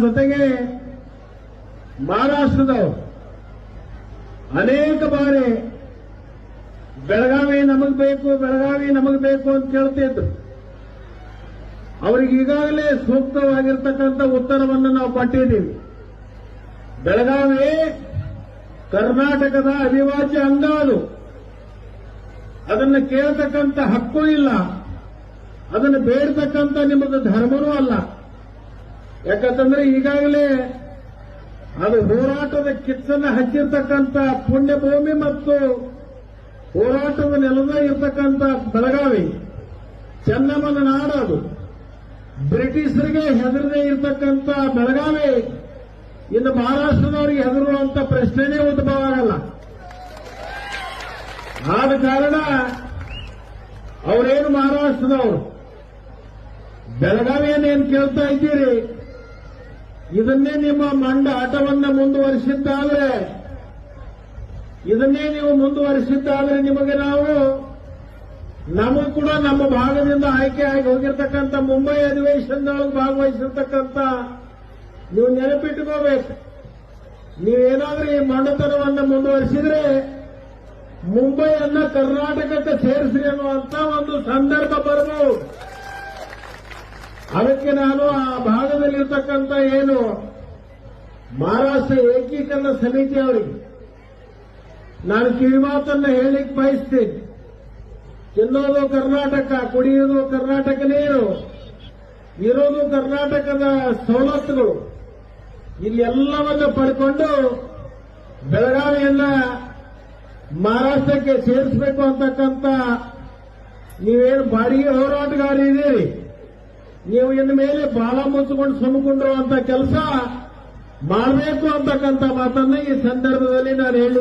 ಜೊತೆಗೆ ಮಹಾರಾಷ್ಟ್ರದ ಅನೇಕ ಬಾರಿ ಬೆಳಗಾವಿ ನಮಗ್ ಬೇಕು, ಬೆಳಗಾವಿ ನಮಗ್ ಬೇಕು ಅಂತ ಕೇಳ್ತಿದ್ರು. ಅವ್ರಿಗೆ ಈಗಾಗಲೇ ಸೂಕ್ತವಾಗಿರ್ತಕ್ಕಂಥ ಉತ್ತರವನ್ನು ನಾವು ಕೊಟ್ಟಿದ್ದೀವಿ ಬೆಳಗಾವಿ, ಕರ್ನಾಟಕದ ಅವಿಭಾಜ್ಯ ಅಂಗ ಅದು. ಅದನ್ನು ಕೇಳ್ತಕ್ಕಂಥ ಹಕ್ಕು ಇಲ್ಲ. ಅದನ್ನು ಬೇಡ್ತಕ್ಕಂಥ ನಿಮ್ಮದು ಧರ್ಮನೂ ಅಲ್ಲ. ಯಾಕಂತಂದ್ರೆ ಈಗಾಗಲೇ ಅದು ಹೋರಾಟದ ಕಿಚ್ಚನ್ನು ಹಚ್ಚಿರ್ತಕ್ಕಂಥ ಪುಣ್ಯಭೂಮಿ ಮತ್ತು ಹೋರಾಟದ ನೆಲದ ಇರ್ತಕ್ಕಂಥ ಬೆಳಗಾವಿ, ಚೆನ್ನಮ್ಮನ ನಾಡದು ಬ್ರಿಟಿಷರಿಗೆ ಹೆದರದೇ ಇರತಕ್ಕಂಥ ಬೆಳಗಾವಿ, ಇನ್ನು ಮಹಾರಾಷ್ಟ್ರದವರಿಗೆ ಹೆದರುವಂತ ಪ್ರಶ್ನೆನೇ ಉದ್ಭವ ಆಗಲ್ಲ. ಆದ ಕಾರಣ ಅವರೇನು ಮಹಾರಾಷ್ಟ್ರದವರು? ಬೆಳಗಾವಿಯನ್ನೇನು ಕೇಳ್ತಾ ಇದ್ದೀರಿ? ಇದನ್ನೇ ನಿಮ್ಮ ಮಂಡ ಆಟವನ್ನ ಮುಂದುವರಿಸಿದ್ದಾದ್ರೆ, ಇದನ್ನೇ ನೀವು ಮುಂದುವರಿಸಿದ್ದಾದ್ರೆ ನಿಮಗೆ ನಾವು, ನಮಗೂ ಕೂಡ ನಮ್ಮ ಭಾಗದಿಂದ ಆಯ್ಕೆ ಆಗಿ ಹೋಗಿರ್ತಕ್ಕಂಥ ಮುಂಬೈ ಅಧಿವೇಶನದೊಳಗೆ ಭಾಗವಹಿಸಿರ್ತಕ್ಕಂಥ ನೀವು ನೆನಪಿಟ್ಟುಕೋಬೇಕು ನೀವೇನಾದ್ರೂ ಈ ಮಂಡತನವನ್ನು ಮುಂದುವರಿಸಿದ್ರೆ ಮುಂಬೈಯನ್ನ ಕರ್ನಾಟಕಕ್ಕೆ ಸೇರಿಸಿ ಅನ್ನುವಂತ ಒಂದು ಸಂದರ್ಭ ಬರಬಹುದು ಅದಕ್ಕೆ ನಾನು ಆ ಭಾಗದಲ್ಲಿರ್ತಕ್ಕಂಥ ಏನು ಮಹಾರಾಷ್ಟ್ರ ಏಕೀಕರಣ ಸಮಿತಿ ಅವರಿಗೆ. ನಾನು ಕಿವಿಮಾತನ್ನ ಹೇಳಿಕ್ ಬಯಸ್ತೀನಿ. ತಿನ್ನೋದು ಕರ್ನಾಟಕ, ಕುಡಿಯೋದು ಕರ್ನಾಟಕ ನೀರು ಇರೋದು ಕರ್ನಾಟಕದ ಸವಲತ್ತುಗಳು. ಇಲ್ಲೆಲ್ಲವನ್ನು ಪಡ್ಕೊಂಡು ಬೆಳಗಾವಿಯನ್ನ ಮಹಾರಾಷ್ಟ್ರಕ್ಕೆ ಸೇರಿಸಬೇಕು ಅಂತಕ್ಕಂಥ ನೀವೇನು ಬಾಡಿಗೆ ಹೋರಾಟಗಾರಿದ್ದೀರಿ ನೀವು ಇನ್ನು ಮೇಲೆ ಬಾಲ ಮುಚ್ಚಿಕೊಂಡು ಸುಮ್ಕೊಂಡಿರುವಂತ ಕೆಲಸ ಮಾಡಬೇಕು ಅಂತಕ್ಕಂಥ ಮಾತನ್ನ ಈ ಸಂದರ್ಭದಲ್ಲಿ ನಾನು ಹೇಳಿ